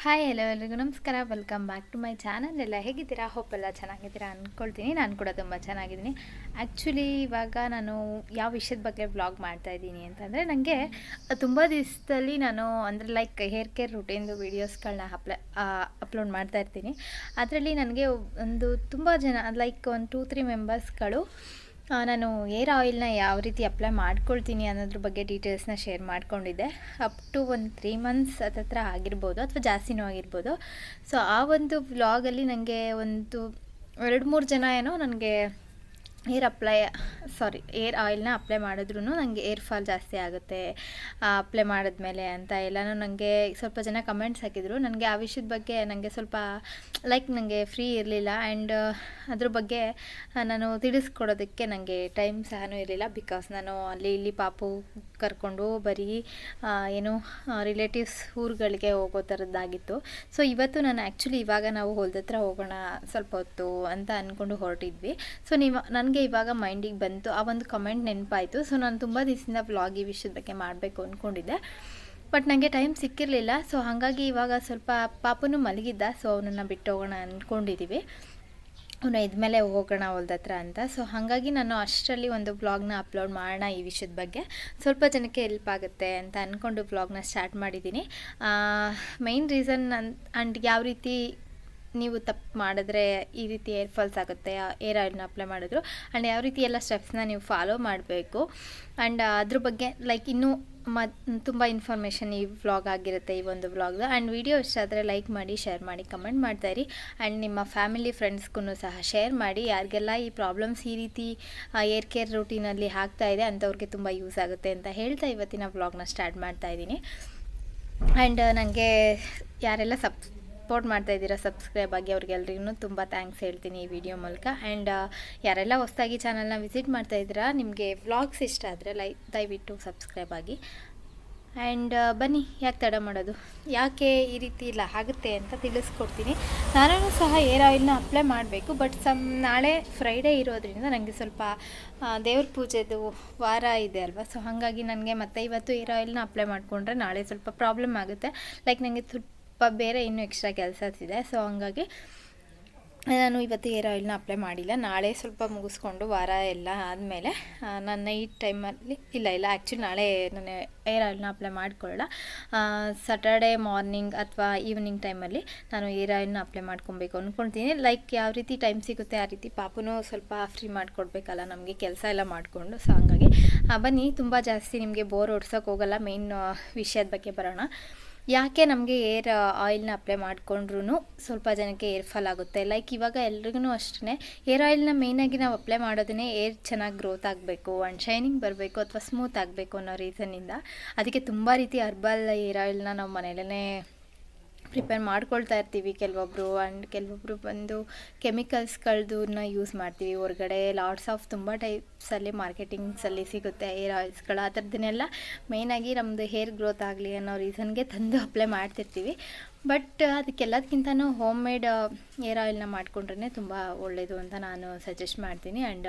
Hi hello ಎಲ್ರಿಗೂ. ನಮಸ್ಕಾರ. Welcome back to my channel ಎಲ್ಲ ಹೇಗಿದ್ದೀರಾ? ಎಲ್ಲ ಚೆನ್ನಾಗಿದ್ದೀರಾ ಅಂದ್ಕೊಳ್ತೀನಿ ನಾನು ಕೂಡ ತುಂಬ ಚೆನ್ನಾಗಿದ್ದೀನಿ. ಆ್ಯಕ್ಚುಲಿ ಇವಾಗ ನಾನು ಯಾವ ವಿಷಯದ ಬಗ್ಗೆ ವ್ಲಾಗ್ ಮಾಡ್ತಾ ಇದ್ದೀನಿ ಅಂತಂದರೆ ನನಗೆ ತುಂಬ ದಿವಸದಲ್ಲಿ ನಾನು ಅಂದರೆ ಲೈಕ್ ಹೇರ್ ಕೇರ್ ರುಟೀನ್ದು ವೀಡಿಯೋಸ್ಗಳನ್ನ ಅಪ್ಲ ಅಪ್ಲೋಡ್ ಮಾಡ್ತಾ ಇರ್ತೀನಿ. ಅದರಲ್ಲಿ ನನಗೆ ಒಂದು ತುಂಬ ಜನ ಲೈಕ್ ಒಂದು ಟೂ ತ್ರೀ ಮೆಂಬರ್ಸ್ಗಳು ನಾನು ಏರ್ ಆಯಿಲ್ನ ಯಾವ ರೀತಿ ಅಪ್ಲೈ ಮಾಡ್ಕೊಳ್ತೀನಿ ಅನ್ನೋದ್ರ ಬಗ್ಗೆ ಡೀಟೇಲ್ಸ್ನ ಶೇರ್ ಮಾಡ್ಕೊಂಡಿದ್ದೆ. ಅಪ್ ಟು ಒಂದು ತ್ರೀ ಮಂತ್ಸ್ ಹತ್ರ ಆಗಿರ್ಬೋದು ಅಥವಾ ಜಾಸ್ತಿನೂ ಆಗಿರ್ಬೋದು. ಸೊ ಆ ಒಂದು ವ್ಲಾಗಲ್ಲಿ ನನಗೆ ಒಂದು ಎರಡು ಮೂರು ಜನ ಏನೋ ನನಗೆ ಏರ್ ಅಪ್ಲೈ, ಸಾರಿ, ಏರ್ ಆಯಿಲ್ನ ಅಪ್ಲೈ ಮಾಡಿದ್ರೂ ನನಗೆ ಏರ್ ಫಾಲ್ ಜಾಸ್ತಿ ಆಗುತ್ತೆ ಅಪ್ಲೈ ಮಾಡಿದ್ಮೇಲೆ ಅಂತ. ಎಲ್ಲನೂ ನನಗೆ ಸ್ವಲ್ಪ ಜನ ಕಮೆಂಟ್ಸ್ ಹಾಕಿದರು. ನನಗೆ ಆ ವಿಷಯದ ಬಗ್ಗೆ ನನಗೆ ಸ್ವಲ್ಪ ಲೈಕ್ ನನಗೆ ಫ್ರೀ ಇರಲಿಲ್ಲ. ಆ್ಯಂಡ್ ಅದ್ರ ಬಗ್ಗೆ ನಾನು ತಿಳಿಸ್ಕೊಡೋದಕ್ಕೆ ನನಗೆ ಟೈಮ್ ಸಹ ಇರಲಿಲ್ಲ. ಬಿಕಾಸ್ ನಾನು ಅಲ್ಲಿ ಇಲ್ಲಿ ಪಾಪು ಕರ್ಕೊಂಡು ಬರೀ ಏನು ರಿಲೇಟಿವ್ಸ್ ಊರುಗಳಿಗೆ ಹೋಗೋ ಥರದ್ದಾಗಿತ್ತು. ಸೊ ಇವತ್ತು ನಾನು ಆ್ಯಕ್ಚುಲಿ ಇವಾಗ ನಾವು ಹೊಲ್ದ ಹತ್ರ ಹೋಗೋಣ ಸ್ವಲ್ಪ ಹೊತ್ತು ಅಂತ ಅಂದ್ಕೊಂಡು ಹೊರಟಿದ್ವಿ. ಸೊ ನೀವು, ನನಗೆ ಇವಾಗ ಮೈಂಡಿಗೆ ಬಂತು, ಆ ಒಂದು ಕಮೆಂಟ್ ನೆನಪಾಯಿತು. ಸೊ ನಾನು ತುಂಬ ದಿವಸದಿಂದ ವ್ಲಾಗ್ ಈ ವಿಷಯದ ಬಗ್ಗೆ ಮಾಡಬೇಕು ಅಂದ್ಕೊಂಡಿದ್ದೆ ಬಟ್ ನನಗೆ ಟೈಮ್ ಸಿಕ್ಕಿರಲಿಲ್ಲ. ಸೊ ಹಾಗಾಗಿ ಇವಾಗ ಸ್ವಲ್ಪ ಪಾಪನೂ ಮಲಗಿದ್ದ. ಸೊ ಅವನನ್ನು ಬಿಟ್ಟು ಹೋಗೋಣ ಅಂದ್ಕೊಂಡಿದ್ದೀವಿ ಅವನು ಇದ್ಮೇಲೆ ಹೋಗೋಣ ಹೊಲ್ದ ಹತ್ರ ಅಂತ. ಸೊ ಹಾಗಾಗಿ ನಾನು ಅಷ್ಟರಲ್ಲಿ ಒಂದು ವ್ಲಾಗ್ನ ಅಪ್ಲೋಡ್ ಮಾಡೋಣ ಈ ವಿಷಯದ ಬಗ್ಗೆ. ಸ್ವಲ್ಪ ಜನಕ್ಕೆ ಹೆಲ್ಪ್ ಆಗುತ್ತೆ ಅಂತ ಅಂದ್ಕೊಂಡು ವ್ಲಾಗ್ನ ಸ್ಟಾರ್ಟ್ ಮಾಡಿದ್ದೀನಿ. ಮೈನ್ ರೀಸನ್ ಆ್ಯಂಡ್ ಯಾವ ರೀತಿ ನೀವು ತಪ್ಪು ಮಾಡಿದ್ರೆ ಈ ರೀತಿ ಏರ್ ಫಾಲ್ಸ್ ಆಗುತ್ತೆ ಏರ್ ಆಯಿಲ್ನ ಅಪ್ಲೈ ಮಾಡಿದ್ರು. ಆ್ಯಂಡ್ ಯಾವ ರೀತಿ ಎಲ್ಲ ಸ್ಟೆಪ್ಸ್ನ ನೀವು ಫಾಲೋ ಮಾಡಬೇಕು. ಆ್ಯಂಡ್ ಅದ್ರ ಬಗ್ಗೆ ಲೈಕ್ ಇನ್ನೂ ಮ, ತುಂಬ ಇನ್ಫಾರ್ಮೇಷನ್ ಈ ವ್ಲಾಗ್ ಆಗಿರುತ್ತೆ, ಈ ಒಂದು ವ್ಲಾಗ್ದು ಆ್ಯಂಡ್ ವಿಡಿಯೋ ಇಷ್ಟ ಆದರೆ ಲೈಕ್ ಮಾಡಿ ಶೇರ್ ಮಾಡಿ ಕಮೆಂಟ್ ಮಾಡ್ತಾಯಿರಿ ಆ್ಯಂಡ್ ನಿಮ್ಮ ಫ್ಯಾಮಿಲಿ ಫ್ರೆಂಡ್ಸ್ಗೂ ಸಹ ಶೇರ್ ಮಾಡಿ. ಯಾರಿಗೆಲ್ಲ ಈ ಪ್ರಾಬ್ಲಮ್ಸ್ ಈ ರೀತಿ ಏರ್ ಕೇರ್ ರೂಟೀನಲ್ಲಿ ಆಗ್ತಾ ಇದೆ, ಅಂಥವ್ರಿಗೆ ತುಂಬ ಯೂಸ್ ಆಗುತ್ತೆ ಅಂತ ಹೇಳ್ತಾ ಇವತ್ತಿನ ವ್ಲಾಗ್ನ ಸ್ಟಾರ್ಟ್ ಮಾಡ್ತಾ ಇದ್ದೀನಿ. ಆ್ಯಂಡ್ ನನಗೆ ಯಾರೆಲ್ಲ ಸಪೋರ್ಟ್ ಮಾಡ್ತಾ ಇದ್ದೀರಾ, ಸಬ್ಸ್ಕ್ರೈಬ್ ಆಗಿ ಅವ್ರಿಗೆಲ್ರಿಗೂ ತುಂಬ ಥ್ಯಾಂಕ್ಸ್ ಹೇಳ್ತೀನಿ ಈ ವಿಡಿಯೋ ಮೂಲಕ. ಆ್ಯಂಡ್ ಯಾರೆಲ್ಲ ಹೊಸದಾಗಿ ಚಾನಲ್ನ ವಿಸಿಟ್ ಮಾಡ್ತಾ ಇದ್ದೀರಾ, ನಿಮಗೆ ವ್ಲಾಗ್ಸ್ ಇಷ್ಟ ಆದರೆ ಲೈ, ದಯವಿಟ್ಟು ಸಬ್ಸ್ಕ್ರೈಬ್ ಆಗಿ. ಆ್ಯಂಡ್ ಬನ್ನಿ, ಯಾಕೆ ತಡ ಮಾಡೋದು? ಯಾಕೆ ಈ ರೀತಿ ಇಲ್ಲ, ಆಗುತ್ತೆ ಅಂತ ತಿಳಿಸ್ಕೊಡ್ತೀನಿ. ನಾನು ಸಹ ಏರ್ ಆಯಿಲ್ನ ಅಪ್ಲೈ ಮಾಡಬೇಕು, ಬಟ್ ಸಮ್, ನಾಳೆ ಫ್ರೈಡೇ ಇರೋದ್ರಿಂದ ನನಗೆ ಸ್ವಲ್ಪ ದೇವ್ರ ಪೂಜೆದು ವಾರ ಇದೆ ಅಲ್ವಾ, ಸೊ ಹಾಗಾಗಿ ನನಗೆ ಮತ್ತೆ ಇವತ್ತು ಏರ್ ಆಯಿಲ್ನ ಅಪ್ಲೈ ಮಾಡಿಕೊಂಡ್ರೆ ನಾಳೆ ಸ್ವಲ್ಪ ಪ್ರಾಬ್ಲಮ್ ಆಗುತ್ತೆ. ಲೈಕ್ ನನಗೆ ಬೇರೆ ಇನ್ನೂ ಎಕ್ಸ್ಟ್ರಾ ಕೆಲಸ ಇದೆ ಸೊ ಹಂಗಾಗಿ ನಾನು ಇವತ್ತು ಏರ್ ಆಯಿಲ್ನ ಅಪ್ಲೈ ಮಾಡಿಲ್ಲ. ನಾಳೆ ಸ್ವಲ್ಪ ಮುಗಿಸ್ಕೊಂಡು ವಾರ ಎಲ್ಲ ಆದಮೇಲೆ ನಾನು ನೈಟ್ ಟೈಮಲ್ಲಿ ಇಲ್ಲ ಇಲ್ಲ ಆ್ಯಕ್ಚುಲಿ ನಾಳೆ ನಾನು ಏರ್ ಆಯಿಲ್ನ ಅಪ್ಲೈ ಮಾಡಿಕೊಳ್ಳೋಣ ಸಟರ್ಡೆ ಮಾರ್ನಿಂಗ್ ಅಥವಾ ಈವ್ನಿಂಗ್ ಟೈಮಲ್ಲಿ ನಾನು ಏರ್ ಆಯಿಲ್ನ ಅಪ್ಲೈ ಮಾಡ್ಕೊಬೇಕು ಅಂದ್ಕೊಳ್ತೀನಿ ಲೈಕ್ ಯಾವ ರೀತಿ ಟೈಮ್ ಸಿಗುತ್ತೆ ಆ ರೀತಿ ಪಾಪುನೂ ಸ್ವಲ್ಪ ಫ್ರೀ ಮಾಡಿಕೊಡ್ಬೇಕಲ್ಲ, ನಮಗೆ ಕೆಲಸ ಎಲ್ಲ ಮಾಡಿಕೊಂಡು ಸೊ ಹಂಗಾಗಿ ಬನ್ನಿ, ತುಂಬ ಜಾಸ್ತಿ ನಿಮಗೆ ಬೋರ್ ಓಡ್ಸೋಕೆ ಹೋಗಲ್ಲ ಮೇಯ್ನ್ ವಿಷಯದ ಬಗ್ಗೆ ಬರೋಣ. ಯಾಕೆ ನಮಗೆ ಏರ್ ಆಯಿಲ್ನ ಅಪ್ಲೈ ಮಾಡಿಕೊಂಡ್ರೂ ಸ್ವಲ್ಪ ಜನಕ್ಕೆ ಏರ್ ಫಾಲ್ ಆಗುತ್ತೆ. ಲೈಕ್ ಇವಾಗ ಎಲ್ರಿಗೂ ಅಷ್ಟೇ ಏರ್ ಆಯಿಲ್ನ ಮೇಯ್ನಾಗಿ ನಾವು ಅಪ್ಲೈ ಮಾಡೋದನ್ನೇ ಏರ್ ಚೆನ್ನಾಗಿ ಗ್ರೋತ್ ಆಗಬೇಕು ಆ್ಯಂಡ್ ಶೈನಿಂಗ್ ಬರಬೇಕು ಅಥವಾ ಸ್ಮೂತ್ ಆಗಬೇಕು ಅನ್ನೋ ರೀಸನ್ನಿಂದ ಅದಕ್ಕೆ ತುಂಬ ರೀತಿ ಹರ್ಬಲ್ ಏರ್ ಆಯಿಲ್ನ ನಾವು ಮನೇಲೇ ಪ್ರಿಪೇರ್ ಮಾಡ್ಕೊಳ್ತಾ ಇರ್ತೀವಿ. ಕೆಲವೊಬ್ಬರು ಆ್ಯಂಡ್ ಕೆಲವೊಬ್ಬರು ಬಂದು ಕೆಮಿಕಲ್ಸ್ಗಳದನ್ನ ಯೂಸ್ ಮಾಡ್ತೀವಿ. ಹೊರಗಡೆ ಲಾಟ್ಸ್ ಆಫ್ ತುಂಬ ಟೈಪ್ಸಲ್ಲಿ ಮಾರ್ಕೆಟಿಂಗ್ಸಲ್ಲಿ ಸಿಗುತ್ತೆ. ಏರ್ ಆಯಿಲ್ಸ್ಗಳು ಆ ಥರದ್ದನ್ನೆಲ್ಲ ಮೇಯ್ನಾಗಿ ನಮ್ಮದು ಹೇರ್ ಗ್ರೋತ್ ಆಗಲಿ ಅನ್ನೋ ರೀಸನ್ಗೆ ತಂದು ಅಪ್ಲೈ ಮಾಡ್ತಿರ್ತೀವಿ. ಬಟ್ ಅದಕ್ಕೆಲ್ಲದಕ್ಕಿಂತನೂ ಹೋಮ್ ಮೇಡ್ ಏರ್ ಆಯಿಲ್ನ ಮಾಡಿಕೊಂಡ್ರೆ ತುಂಬ ಒಳ್ಳೆಯದು ಅಂತ ನಾನು ಸಜೆಸ್ಟ್ ಮಾಡ್ತೀನಿ. ಆ್ಯಂಡ್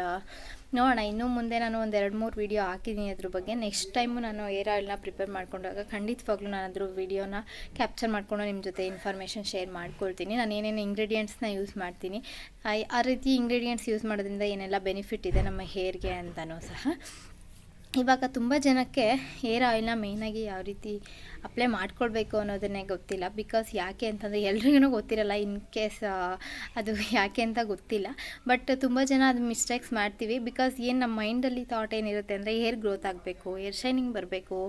ನೋಡೋಣ, ಇನ್ನೂ ಮುಂದೆ ನಾನು ಒಂದು ಎರಡು ಮೂರು ವೀಡಿಯೋ ಹಾಕಿದ್ದೀನಿ ಅದ್ರ ಬಗ್ಗೆ. ನೆಕ್ಸ್ಟ್ ಟೈಮು ನಾನು ಏರ್ ಆಯಿಲ್ನ ಪ್ರಿಪೇರ್ ಮಾಡ್ಕೊಂಡಾಗ ಖಂಡಿತವಾಗ್ಲೂ ನಾನು ಅದ್ರ ವೀಡಿಯೋನ ಕ್ಯಾಪ್ಚರ್ ಮಾಡಿಕೊಂಡು ನಿಮ್ಮ ಜೊತೆ ಇನ್ಫಾರ್ಮೇಷನ್ ಶೇರ್ ಮಾಡ್ಕೊಳ್ತೀನಿ. ನಾನು ಏನೇನು ಇಂಗ್ರೀಡಿಯೆಂಟ್ಸ್ನ ಯೂಸ್ ಮಾಡ್ತೀನಿ. ಆ- ರೀತಿ ಇಂಗ್ರೀಡಿಯೆಂಟ್ಸ್ ಯೂಸ್ ಮಾಡೋದ್ರಿಂದ ಏನೆಲ್ಲ ಬೆನಿಫಿಟ್ ಇದೆ ನಮ್ಮ ಹೇರ್ಗೆ ಅಂತಲೂ ಸಹ. ಇವಾಗ ತುಂಬ ಜನಕ್ಕೆ ಏರ್ ಆಯಿಲ್ನ ಮೇಯ್ನಾಗಿ ಯಾವ ರೀತಿ ಅಪ್ಲೈ ಮಾಡ್ಕೊಳ್ಬೇಕು ಅನ್ನೋದನ್ನೇ ಗೊತ್ತಿಲ್ಲ. ಬಿಕಾಸ್ ಯಾಕೆ ಅಂತಂದರೆ ಎಲ್ರಿಗೂ ಗೊತ್ತಿರಲ್ಲ ಇನ್ ಕೇಸ್ ಅದು ಯಾಕೆ ಅಂತ ಗೊತ್ತಿಲ್ಲ. ಬಟ್ ತುಂಬ ಜನ ಅದು ಮಿಸ್ಟೇಕ್ಸ್ ಮಾಡ್ತೀವಿ. ಬಿಕಾಸ್ ಏನು ನಮ್ಮ ಮೈಂಡಲ್ಲಿ ಥಾಟ್ ಏನಿರುತ್ತೆ ಅಂದರೆ ಹೇರ್ ಗ್ರೋತ್ ಆಗಬೇಕು ಹೇರ್ ಶೈನಿಂಗ್ ಬರಬೇಕು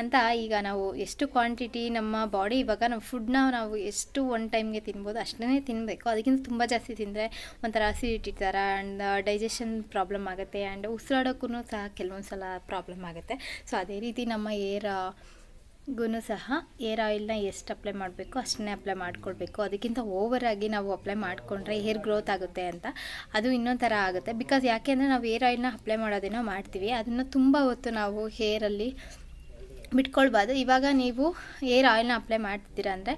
ಅಂತ ಈಗ ನಾವು ಎಷ್ಟು ಕ್ವಾಂಟಿಟಿ ನಮ್ಮ ಬಾಡಿ ಇವಾಗ ನಮ್ಮ ಫುಡ್ನ ನಾವು ಎಷ್ಟು ಒನ್ ಟೈಮ್ಗೆ ತಿನ್ಬೋದು ಅಷ್ಟೇ ತಿನ್ನಬೇಕು ಅದಕ್ಕಿಂತ ತುಂಬ ಜಾಸ್ತಿ ತಿಂದರೆ ಒಂಥರ ಅಸಿಡಿಟಿ ಥರ ಆ್ಯಂಡ್ ಡೈಜೆಷನ್ ಪ್ರಾಬ್ಲಮ್ ಆಗುತ್ತೆ. ಆ್ಯಂಡ್ ಉಸಿರಾಡೋಕ್ಕೂ ಸಹ ಕೆಲವೊಂದು ಸಲ ಪ್ರಾಬ್ಲಮ್ ಆಗುತ್ತೆ. ಸೊ ಅದೇ ರೀತಿ ನಮ್ಮ ಏರ್ ಗೂ ಸಹ ಏರ್ ಆಯಿಲ್ನ ಎಷ್ಟು ಅಪ್ಲೈ ಮಾಡಬೇಕು ಅಷ್ಟನ್ನೇ ಅಪ್ಲೈ ಮಾಡ್ಕೊಳ್ಬೇಕು. ಅದಕ್ಕಿಂತ ಓವರಾಗಿ ನಾವು ಅಪ್ಲೈ ಮಾಡಿಕೊಂಡ್ರೆ ಹೇರ್ ಗ್ರೋತ್ ಆಗುತ್ತೆ ಅಂತ. ಅದು ಇನ್ನೊಂದು ಥರ ಆಗುತ್ತೆ. ಬಿಕಾಸ್ ಯಾಕೆ ನಾವು ಏರ್ ಆಯಿಲ್ನ ಅಪ್ಲೈ ಮಾಡೋದೇನೋ ಮಾಡ್ತೀವಿ. ಅದನ್ನು ತುಂಬ ಹೊತ್ತು ನಾವು ಹೇರಲ್ಲಿ ಬಿಟ್ಕೊಳ್ಬಾರ್ದು. ಇವಾಗ ನೀವು ಏರ್ ಆಯಿಲ್ನ ಅಪ್ಲೈ ಮಾಡ್ತಿದ್ದೀರಾ ಅಂದರೆ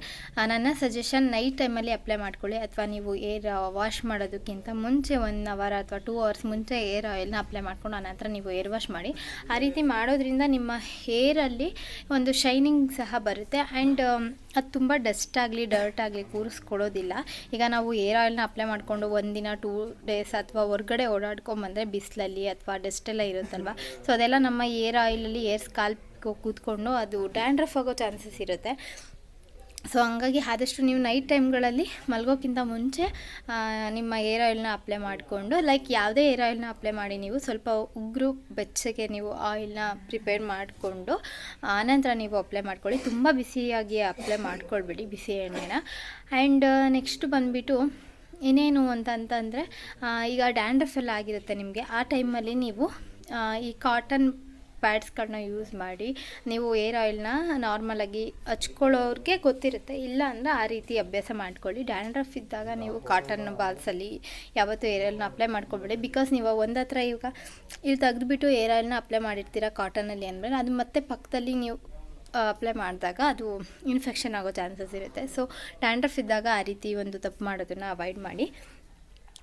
ನನ್ನ ಸಜೆಷನ್ ನೈಟ್ ಟೈಮಲ್ಲಿ ಅಪ್ಲೈ ಮಾಡ್ಕೊಳ್ಳಿ. ಅಥವಾ ನೀವು ಏರ್ ವಾಶ್ ಮಾಡೋದಕ್ಕಿಂತ ಮುಂಚೆ ಒನ್ ಅವರ್ ಅಥವಾ ಟೂ ಅವರ್ಸ್ ಮುಂಚೆ ಏರ್ ಆಯಿಲ್ನ ಅಪ್ಲೈ ಮಾಡ್ಕೊಂಡು ಆನಂತರ ನೀವು ಏರ್ ವಾಶ್ ಮಾಡಿ. ಆ ರೀತಿ ಮಾಡೋದ್ರಿಂದ ನಿಮ್ಮ ಹೇರಲ್ಲಿ ಒಂದು ಶೈನಿಂಗ್ ಸಹ ಬರುತ್ತೆ. ಆ್ಯಂಡ್ ಅದು ತುಂಬ ಡಸ್ಟ್ ಆಗಲಿ, ಡರ್ಟ್ ಆಗಲಿ ಕೂರಿಸ್ಕೊಡೋದಿಲ್ಲ ಈಗ ನಾವು ಏರ್ ಆಯಿಲ್ನ ಅಪ್ಲೈ ಮಾಡಿಕೊಂಡು ಒಂದಿನ, ಟೂ ಡೇಸ್ ಅಥವಾ ಹೊರ್ಗಡೆ ಓಡಾಡ್ಕೊಂಬಂದರೆ ಬಿಸಿಲಲ್ಲಿ ಅಥವಾ ಡಸ್ಟ್ ಎಲ್ಲ ಇರುತ್ತಲ್ವ? ಸೊ ಅದೆಲ್ಲ ನಮ್ಮ ಏರ್ ಆಯಿಲಲ್ಲಿ ಏರ್ ಸ್ಕಾಲ್ಪ್ ಕೂತ್ಕೊಂಡು ಅದು ಡ್ಯಾಂಡ್ರಫ್ ಆಗೋ ಚಾನ್ಸಸ್ ಇರುತ್ತೆ. ಸೊ, ಹಂಗಾಗಿ ಆದಷ್ಟು ನೀವು ನೈಟ್ ಟೈಮ್ಗಳಲ್ಲಿ ಮಲಗೋಕ್ಕಿಂತ ಮುಂಚೆ ನಿಮ್ಮ ಏರ್ ಆಯಿಲ್ನ ಅಪ್ಲೈ ಮಾಡಿಕೊಂಡು, ಲೈಕ್ ಯಾವುದೇ ಏರ್ ಆಯಿಲ್ನ ಅಪ್ಲೈ ಮಾಡಿ ನೀವು ಸ್ವಲ್ಪ ಉಗುರು ಬೆಚ್ಚಗೆ ನೀವು ಆಯಿಲ್ನ ಪ್ರಿಪೇರ್ ಮಾಡಿಕೊಂಡು ಆನಂತರ ನೀವು ಅಪ್ಲೈ ಮಾಡ್ಕೊಳ್ಳಿ. ತುಂಬ ಬಿಸಿಯಾಗಿ ಅಪ್ಲೈ ಮಾಡ್ಕೊಳ್ಬೇಡಿ ಬಿಸಿ ಎಣ್ಣೆನ. ಆ್ಯಂಡ್ ನೆಕ್ಸ್ಟ್ ಬಂದುಬಿಟ್ಟು ಇನ್ನೇನು ಅಂತಂತಂದರೆ ಈಗ ಡ್ಯಾಂಡ್ರಫ್ ಎಲ್ಲ ಆಗಿರುತ್ತೆ ನಿಮಗೆ. ಆ ಟೈಮಲ್ಲಿ ನೀವು ಈ ಕಾಟನ್ ಪ್ಯಾಡ್ಸ್ಗಳನ್ನ ಯೂಸ್ ಮಾಡಿ ನೀವು ಏರ್ ಆಯಿಲ್ನ ನಾರ್ಮಲಾಗಿ ಹಚ್ಕೊಳ್ಳೋರಿಗೆ ಗೊತ್ತಿರುತ್ತೆ. ಇಲ್ಲ ಅಂದರೆ ಆ ರೀತಿ ಅಭ್ಯಾಸ ಮಾಡ್ಕೊಳ್ಳಿ. ಡ್ಯಾಂಡ್ರಫ್ ಇದ್ದಾಗ ನೀವು ಕಾಟನ್ ಬಾಲ್ಸಲ್ಲಿ ಯಾವತ್ತೂ ಏರ್ ಆಯಿಲ್ನ ಅಪ್ಲೈ ಮಾಡ್ಕೊಬೇಡಿ. ಬಿಕಾಸ್ ನೀವು ಒಂದು ಹತ್ರ ಇವಾಗ ಇಲ್ಲಿ ತೆಗೆದುಬಿಟ್ಟು ಏರ್ ಆಯಿಲ್ನ ಅಪ್ಲೈ ಮಾಡಿರ್ತೀರ ಕಾಟನಲ್ಲಿ ಅಂದಮೇಲೆ ಅದು ಮತ್ತೆ ಪಕ್ಕದಲ್ಲಿ ನೀವು ಅಪ್ಲೈ ಮಾಡಿದಾಗ ಅದು ಇನ್ಫೆಕ್ಷನ್ ಆಗೋ ಚಾನ್ಸಸ್ ಇರುತ್ತೆ. ಸೊ ಡ್ಯಾಂಡ್ರಫ್ ಇದ್ದಾಗ ಆ ರೀತಿ ಒಂದು ತಪ್ಪು ಮಾಡೋದನ್ನು ಅವಾಯ್ಡ್ ಮಾಡಿ.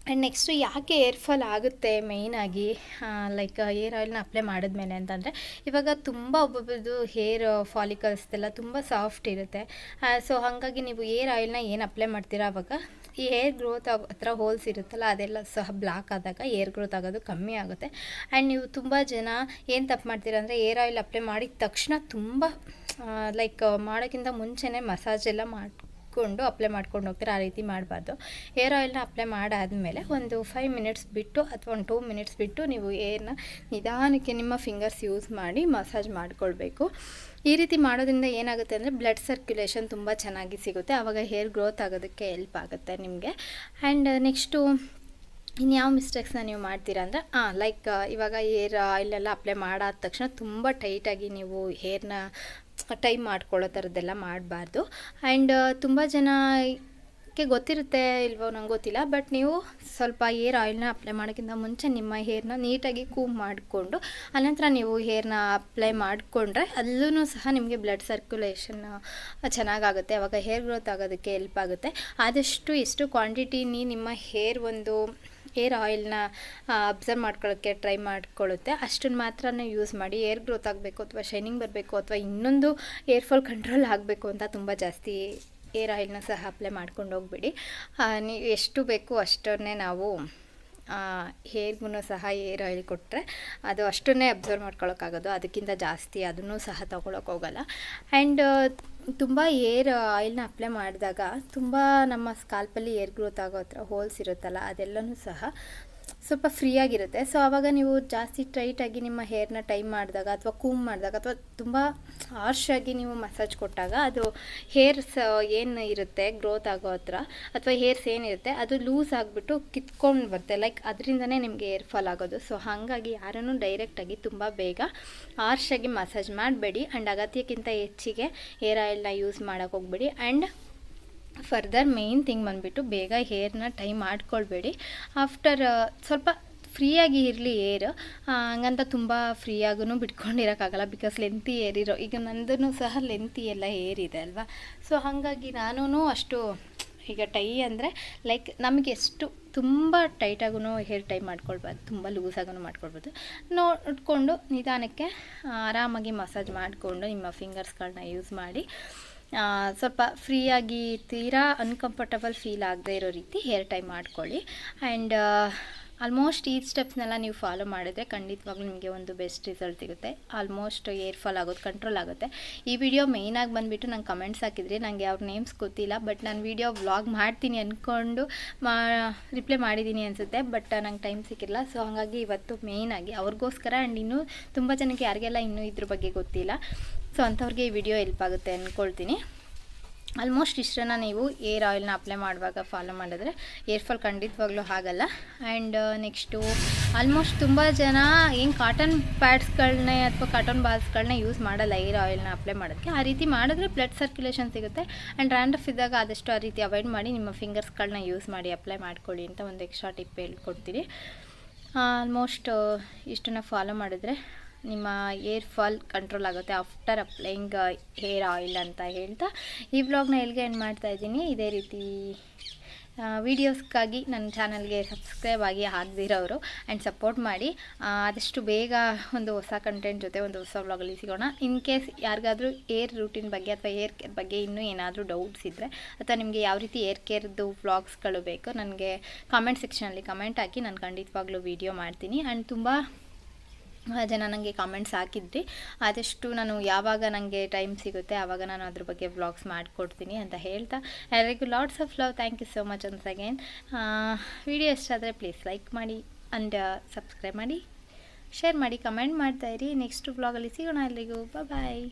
ಆ್ಯಂಡ್ ನೆಕ್ಸ್ಟು ಯಾಕೆ ಏರ್ ಫಾಲ್ ಆಗುತ್ತೆ ಮೇಯ್ನಾಗಿ ಲೈಕ್ ಏರ್ ಆಯಿಲ್ನ ಅಪ್ಲೈ ಮಾಡಿದ್ಮೇಲೆ ಅಂತಂದರೆ, ಇವಾಗ ತುಂಬ ಒಬ್ಬೊಬ್ಬರದು ಹೇರ್ ಫಾಲಿಕಲ್ಸ್ ಎಲ್ಲ ತುಂಬ ಸಾಫ್ಟ್ ಇರುತ್ತೆ. ಸೊ ಹಾಗಾಗಿ ನೀವು ಏರ್ ಆಯಿಲ್ನ ಏನು ಅಪ್ಲೈ ಮಾಡ್ತೀರಾ ಅವಾಗ, ಈ ಹೇರ್ ಗ್ರೋತ್ ಹತ್ರ ಹೋಲ್ಸ್ ಇರುತ್ತಲ್ಲ, ಅದೆಲ್ಲ ಸಹ ಬ್ಲಾಕ್ ಆದಾಗ ಏರ್ ಗ್ರೋತ್ ಆಗೋದು ಕಮ್ಮಿ ಆಗುತ್ತೆ. ಆ್ಯಂಡ್ ನೀವು ತುಂಬ ಜನ ಏನು ತಪ್ಪು ಮಾಡ್ತೀರಾ ಅಂದರೆ ಏರ್ ಆಯಿಲ್ ಅಪ್ಲೈ ಮಾಡಿದ ತಕ್ಷಣ ತುಂಬ ಲೈಕ್ ಮಾಡೋಕ್ಕಿಂತ ಮುಂಚೆನೇ ಮಸಾಜ್ ಎಲ್ಲ ಮಾಡಿ ಕೊಂಡು ಅಪ್ಲೈ ಮಾಡ್ಕೊಂಡು ಹೋಗ್ತಾರೆ, ಆ ರೀತಿ ಮಾಡಬಾರ್ದು. ಹೇರ್ ಆಯಿಲ್ನ ಅಪ್ಲೈ ಮಾಡಾದಮೇಲೆ ಒಂದು ಫೈವ್ ಮಿನಿಟ್ಸ್ ಬಿಟ್ಟು ಅಥವಾ ಒಂದು ಟೂ ಮಿನಿಟ್ಸ್ ಬಿಟ್ಟು ನೀವು ಏರ್ನ ನಿಧಾನಕ್ಕೆ ನಿಮ್ಮ ಫಿಂಗರ್ಸ್ ಯೂಸ್ ಮಾಡಿ ಮಸಾಜ್ ಮಾಡಿಕೊಳ್ಬೇಕು. ಈ ರೀತಿ ಮಾಡೋದ್ರಿಂದ ಏನಾಗುತ್ತೆ ಅಂದರೆ ಬ್ಲಡ್ ಸರ್ಕ್ಯುಲೇಷನ್ ತುಂಬ ಚೆನ್ನಾಗಿ ಸಿಗುತ್ತೆ. ಆವಾಗ ಹೇರ್ ಗ್ರೋತ್ ಆಗೋದಕ್ಕೆ ಹೆಲ್ಪ್ ಆಗುತ್ತೆ ನಿಮಗೆ. ಆ್ಯಂಡ್ ನೆಕ್ಸ್ಟು ಇನ್ಯಾವ ಮಿಸ್ಟೇಕ್ಸ್ನ ನೀವು ಮಾಡ್ತೀರಾ ಅಂದರೆ ಹಾಂ ಲೈಕ್ ಇವಾಗ ಏರ್ ಆಯಿಲೆಲ್ಲ ಅಪ್ಲೈ ಮಾಡಾದ ತಕ್ಷಣ ತುಂಬ ಟೈಟಾಗಿ ನೀವು ಹೇರ್ನ ಟೈಮ್ ಮಾಡ್ಕೊಳ್ಳೋ ಥರದ್ದೆಲ್ಲ ಮಾಡಬಾರ್ದು. ಆ್ಯಂಡ್ ತುಂಬ ಜನಕ್ಕೆ ಗೊತ್ತಿರುತ್ತೆ ಇಲ್ವೋ ನಂಗೆ ಗೊತ್ತಿಲ್ಲ, ಬಟ್ ನೀವು ಸ್ವಲ್ಪ ಹೇರ್ ಆಯಿಲ್ನ ಅಪ್ಲೈ ಮಾಡೋಕ್ಕಿಂತ ಮುಂಚೆ ನಿಮ್ಮ ಹೇರ್ನ ನೀಟಾಗಿ ಕೂಮ್ ಮಾಡಿಕೊಂಡು, ಅನಂತರ ನೀವು ಹೇರ್ನ ಅಪ್ಲೈ ಮಾಡಿಕೊಂಡ್ರೆ ಅಲ್ಲೂ ಸಹ ನಿಮಗೆ ಬ್ಲಡ್ ಸರ್ಕ್ಯುಲೇಷನ್ ಚೆನ್ನಾಗಾಗುತ್ತೆ. ಅವಾಗ ಹೇರ್ ಗ್ರೋತ್ ಆಗೋದಕ್ಕೆ ಹೆಲ್ಪ್ ಆಗುತ್ತೆ. ಆದಷ್ಟು ಎಷ್ಟು ಕ್ವಾಂಟಿಟಿನಿ ನಿಮ್ಮ ಹೇರ್ ಒಂದು ಏರ್ ಆಯಿಲ್ನ ಅಬ್ಸರ್ವ್ ಮಾಡ್ಕೊಳ್ಳೋಕ್ಕೆ ಟ್ರೈ ಮಾಡ್ಕೊಳ್ಳುತ್ತೆ. ಅಷ್ಟನ್ನು ಮಾತ್ರ ಯೂಸ್ ಮಾಡಿ ಏರ್ ಗ್ರೋತ್ ಆಗಬೇಕು ಅಥವಾ ಶೈನಿಂಗ್ ಬರಬೇಕು ಅಥವಾ ಇನ್ನೊಂದು ಏರ್ ಫಾಲ್ ಕಂಟ್ರೋಲ್ ಆಗಬೇಕು ಅಂತ ತುಂಬ ಜಾಸ್ತಿ ಏರ್ ಆಯಿಲ್ನ ಸಹ ಅಪ್ಲೈ ಮಾಡ್ಕೊಂಡು ಹೋಗ್ಬಿಡಿ. ನೀವು ಎಷ್ಟು ಬೇಕು ಅಷ್ಟನ್ನೇ ನಾವು ಹೇರ್ಗೂ ಸಹ ಏರ್ ಆಯಿಲ್ ಕೊಟ್ಟರೆ ಅದು ಅಷ್ಟನ್ನೇ ಅಬ್ಸರ್ವ್ ಮಾಡ್ಕೊಳ್ಳೋಕ್ಕಾಗೋದು. ಅದಕ್ಕಿಂತ ಜಾಸ್ತಿ ಅದನ್ನು ಸಹ ತೊಗೊಳಕ್ಕೆ ಹೋಗಲ್ಲ. ಆ್ಯಂಡ್ ತುಂಬ ಏರ್ ಆಯಿಲ್ನ ಅಪ್ಲೈ ಮಾಡಿದಾಗ ತುಂಬ ನಮ್ಮ ಸ್ಕಾಲ್ಪಲ್ಲಿ ಏರ್ ಗ್ರೋತ್ ಆಗೋ ಹತ್ರ ಹೋಲ್ಸ್ ಇರುತ್ತಲ್ಲ ಅದೆಲ್ಲನೂ ಸಹ ಸ್ವಲ್ಪ ಫ್ರೀಯಾಗಿರುತ್ತೆ ಸೊ ಆವಾಗ ನೀವು ಜಾಸ್ತಿ ಟೈಟಾಗಿ ನಿಮ್ಮ ಹೇರ್ನ ಟೈ ಮಾಡಿದಾಗ ಅಥವಾ ಕೂಮ್ ಮಾಡಿದಾಗ ಅಥವಾ ತುಂಬ ಹಾರ್ಷಾಗಿ ನೀವು ಮಸಾಜ್ ಕೊಟ್ಟಾಗ ಅದು ಹೇರ್ಸ್ ಏನು ಇರುತ್ತೆ ಗ್ರೋತ್ ಆಗೋ ಹತ್ರ ಅಥವಾ ಹೇರ್ಸ್ ಏನಿರುತ್ತೆ ಅದು ಲೂಸ್ ಆಗಿಬಿಟ್ಟು ಕಿತ್ಕೊಂಡು ಬರುತ್ತೆ. ಲೈಕ್ ಅದರಿಂದನೇ ನಿಮಗೆ ಹೇರ್ ಫಾಲ್ ಆಗೋದು. ಸೊ ಹಾಗಾಗಿ ಯಾರನ್ನು ಡೈರೆಕ್ಟಾಗಿ ತುಂಬ ಬೇಗ ಹಾರ್ಶಾಗಿ ಮಸಾಜ್ ಮಾಡಬೇಡಿ. ಆ್ಯಂಡ್ ಅಗತ್ಯಕ್ಕಿಂತ ಹೆಚ್ಚಿಗೆ ಹೇರ್ ಆಯಿಲ್ನ ಯೂಸ್ ಮಾಡೋಕ್ಕೆ ಹೋಗ್ಬೇಡಿ. ಆ್ಯಂಡ್ ಫರ್ದರ್ ಮೇಯ್ನ್ ಥಿಂಗ್ ಬಂದುಬಿಟ್ಟು ಬೇಗ ಹೇರ್ನ ಟೈ ಮಾಡ್ಕೊಳ್ಬೇಡಿ. ಆಫ್ಟರ್ ಸ್ವಲ್ಪ ಫ್ರೀಯಾಗಿ ಇರಲಿ ಏರ್ ಹಂಗಂತ ತುಂಬ ಫ್ರೀಯಾಗೂ ಬಿಟ್ಕೊಂಡಿರೋಕ್ಕಾಗಲ್ಲ ಬಿಕಾಸ್ ಲೆಂತಿ ಏರ್ ಇರೋ, ಈಗ ನಂದೂ ಸಹ ಲೆಂತಿ ಎಲ್ಲ ಏರ್ ಇದೆ ಅಲ್ವಾ? ಸೊ ಹಾಗಾಗಿ ನಾನೂ ಅಷ್ಟು, ಈಗ ಟೈ ಅಂದರೆ ಲೈಕ್ ನಮಗೆ ಎಷ್ಟು ತುಂಬ ಟೈಟಾಗೂ ಹೇರ್ ಟೈ ಮಾಡ್ಕೊಳ್ಬಾರ್ದು, ತುಂಬ ಲೂಸಾಗೂ ಮಾಡ್ಕೊಳ್ಬೋದು ನೋಡಿಕೊಂಡು ನಿಧಾನಕ್ಕೆ ಆರಾಮಾಗಿ ಮಸಾಜ್ ಮಾಡಿಕೊಂಡು ನಿಮ್ಮ ಫಿಂಗರ್ಸ್ಗಳನ್ನ ಯೂಸ್ ಮಾಡಿ. ಸ್ವಲ್ಪ ಫ್ರೀಯಾಗಿ ತೀರಾ ಅನ್ಕಂಫರ್ಟಬಲ್ ಫೀಲ್ ಆಗದೆ ಇರೋ ರೀತಿ ಹೇರ್ ಟೈ ಮಾಡ್ಕೊಳ್ಳಿ. ಆ್ಯಂಡ್ ಆಲ್ಮೋಸ್ಟ್ ಈ ಸ್ಟೆಪ್ಸ್ನೆಲ್ಲ ನೀವು ಫಾಲೋ ಮಾಡಿದರೆ ಖಂಡಿತವಾಗ್ಲೂ ನಿಮಗೆ ಒಂದು ಬೆಸ್ಟ್ ರಿಸಲ್ಟ್ ಸಿಗುತ್ತೆ. ಆಲ್ಮೋಸ್ಟ್ ಏರ್ ಫಾಲ್ ಆಗೋದು ಕಂಟ್ರೋಲ್ ಆಗುತ್ತೆ. ಈ ವಿಡಿಯೋ ಮೇಯ್ನಾಗಿ ಬಂದುಬಿಟ್ಟು ನಂಗೆ ಕಮೆಂಟ್ಸ್ ಹಾಕಿದ್ರಿ. ನನಗೆ ಅವ್ರ ನೇಮ್ಸ್ ಗೊತ್ತಿಲ್ಲ. ಬಟ್ ನಾನು ವಿಡಿಯೋ ವ್ಲಾಗ್ ಮಾಡ್ತೀನಿ ಅಂದ್ಕೊಂಡು ಮಾ ರಿಪ್ಲೈ ಮಾಡಿದ್ದೀನಿ ಅನಿಸುತ್ತೆ. ಬಟ್ ನಂಗೆ ಟೈಮ್ ಸಿಕ್ಕಿಲ್ಲ ಸೊ ಹಾಗಾಗಿ ಇವತ್ತು ಮೇಯ್ನಾಗಿ ಅವ್ರಿಗೋಸ್ಕರ ಆ್ಯಂಡ್ ಇನ್ನೂ ತುಂಬ ಜನಕ್ಕೆ ಯಾರಿಗೆಲ್ಲ ಇನ್ನೂ ಇದ್ರ ಬಗ್ಗೆ ಗೊತ್ತಿಲ್ಲ. ಸೊ ಅಂಥವ್ರಿಗೆ ಈ ವಿಡಿಯೋ ಹೆಲ್ಪ್ ಆಗುತ್ತೆ ಅಂದ್ಕೊಳ್ತೀನಿ ಆಲ್ಮೋಸ್ಟ್ ಇಷ್ಟನ್ನು ನೀವು ಏರ್ ಆಯಿಲ್ನ ಅಪ್ಲೈ ಮಾಡುವಾಗ ಫಾಲೋ ಮಾಡಿದ್ರೆ ಏರ್ ಫಾಲ್ ಖಂಡಿತವಾಗ್ಲೂ ಆಗಲ್ಲ. ಆ್ಯಂಡ್ ನೆಕ್ಸ್ಟು ಆಲ್ಮೋಸ್ಟ್ ತುಂಬ ಜನ ಏನು ಕಾಟನ್ ಪ್ಯಾಡ್ಸ್ಗಳನ್ನೇ ಅಥವಾ ಕಾಟನ್ ಬಾಲ್ಸ್ಗಳನ್ನ ಯೂಸ್ ಮಾಡಲ್ಲ ಏರ್ ಆಯಿಲ್ನ ಅಪ್ಲೈ ಮಾಡೋಕ್ಕೆ ಆ ರೀತಿ ಮಾಡಿದ್ರೆ ಬ್ಲಡ್ ಸರ್ಕ್ಯುಲೇಷನ್ ಸಿಗುತ್ತೆ. ಆ್ಯಂಡ್ ರ್ಯಾಂಡಫ್ ಇದ್ದಾಗ ಆದಷ್ಟು ಆ ರೀತಿ ಅವಾಯ್ಡ್ ಮಾಡಿ ನಿಮ್ಮ ಫಿಂಗರ್ಸ್ಗಳನ್ನ ಯೂಸ್ ಮಾಡಿ ಅಪ್ಲೈ ಮಾಡ್ಕೊಳ್ಳಿ ಅಂತ ಒಂದು ಎಕ್ಸ್ಟ್ರಾ ಟಿಪ್ ಹೇಳ್ಕೊಡ್ತೀನಿ. ಆಲ್ಮೋಸ್ಟ್ ಇಷ್ಟನ್ನು ಫಾಲೋ ಮಾಡಿದ್ರೆ ನಿಮ್ಮ ಏರ್ ಫಾಲ್ ಕಂಟ್ರೋಲ್ ಆಗುತ್ತೆ ಆಫ್ಟರ್ ಅಪ್ಲೈಯಿಂಗ್ ಹೇರ್ ಆಯಿಲ್ ಅಂತ ಹೇಳ್ತಾ ಈ ವ್ಲಾಗ್ನ ಎಲ್ಲಿಗೆ ಎಂಡ್ ಮಾಡ್ತಾ ಇದ್ದೀನಿ. ಇದೇ ರೀತಿ ವೀಡಿಯೋಸ್ಗಾಗಿ ನನ್ನ ಚಾನಲ್ಗೆ ಸಬ್ಸ್ಕ್ರೈಬ್ ಆಗಿ ಆಗದಿರೋರು ಆ್ಯಂಡ್ ಸಪೋರ್ಟ್ ಮಾಡಿ. ಆದಷ್ಟು ಬೇಗ ಒಂದು ಹೊಸ ಕಂಟೆಂಟ್ ಜೊತೆ ಒಂದು ಹೊಸ ವ್ಲಾಗಲ್ಲಿ ಸಿಗೋಣ. ಇನ್ ಕೇಸ್ ಯಾರಿಗಾದರೂ ಏರ್ ರೂಟೀನ್ ಬಗ್ಗೆ ಅಥವಾ ಏರ್ ಕೇರ್ ಬಗ್ಗೆ ಇನ್ನೂ ಏನಾದರೂ ಡೌಟ್ಸ್ ಇದ್ದರೆ ಅಥವಾ ನಿಮಗೆ ಯಾವ ರೀತಿ ಏರ್ ಕೇರ್ದು ವ್ಲಾಗ್ಸ್ಗಳು ಬೇಕು, ನನಗೆ ಕಾಮೆಂಟ್ ಸೆಕ್ಷನಲ್ಲಿ ಕಮೆಂಟ್ ಹಾಕಿ. ನಾನು ಖಂಡಿತವಾಗ್ಲೂ ವೀಡಿಯೋ ಮಾಡ್ತೀನಿ. ಆ್ಯಂಡ್ ತುಂಬ ಜನ ನನಗೆ ಕಾಮೆಂಟ್ಸ್ ಹಾಕಿದ್ರಿ. ಆದಷ್ಟು ನಾನು ಯಾವಾಗ ನನಗೆ ಟೈಮ್ ಸಿಗುತ್ತೆ ಆವಾಗ ನಾನು ಅದ್ರ ಬಗ್ಗೆ ವ್ಲಾಗ್ಸ್ ಮಾಡಿಕೊಡ್ತೀನಿ ಅಂತ ಹೇಳ್ತಾ. ಎಲ್ಲರಿಗೂ lots of love thank you so much once again video ಇಷ್ಟ ಆದರೆ ಪ್ಲೀಸ್ ಲೈಕ್ ಮಾಡಿ ಆ್ಯಂಡ್ ಸಬ್ಸ್ಕ್ರೈಬ್ ಮಾಡಿ. ಶೇರ್ ಮಾಡಿ ಕಮೆಂಟ್ ಮಾಡ್ತಾಯಿರಿ ನೆಕ್ಸ್ಟ್ ವ್ಲಾಗಲ್ಲಿ ಸಿಗೋಣ ಎಲ್ಲಿಗೂ ಬಾಯ್